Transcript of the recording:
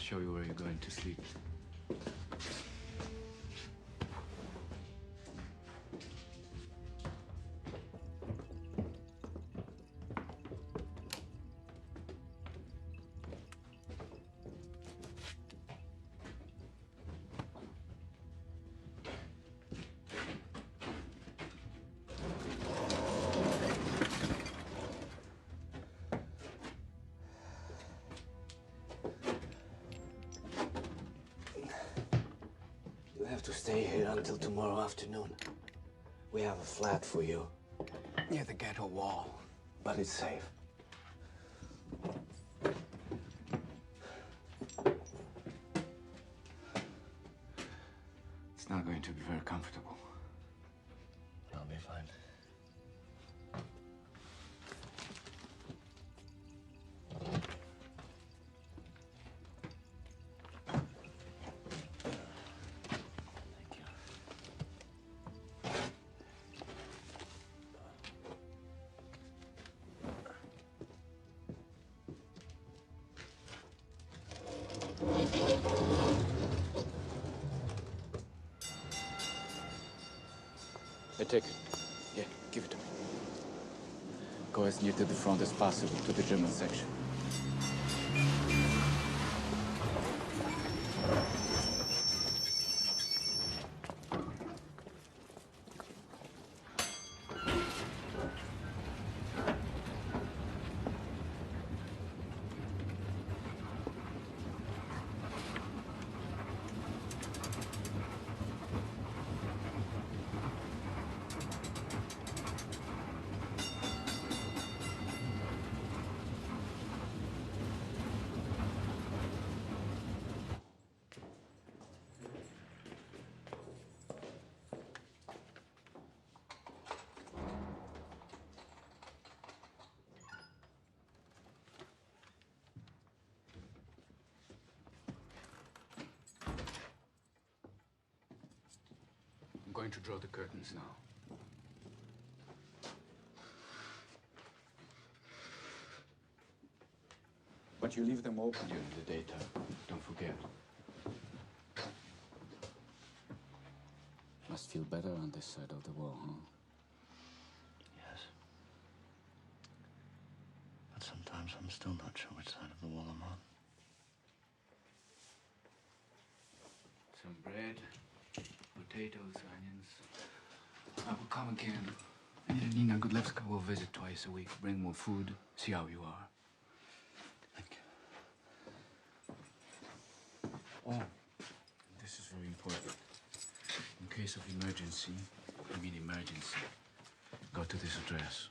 show you where you're going to sleep. Have to stay here until tomorrow afternoon. We have a flat for you near the ghetto wall, but it's safe. It's not going to be very comfortable. I'll be fine. I take it. Yeah, give it to me. Go as near to the front as possible, to the German section. Going to draw the curtains now. But you leave them open during the daytime. Don't forget. Must feel better on this side of the wall, huh? Yes. But sometimes I'm still not sure which side of the wall I'm on. Some bread, potatoes, onions. I will come again. And Nina Godlewska will visit twice a week, bring more food, see how you are. Thank you. Oh, this is very important. In case of emergency, I mean emergency, go to this address.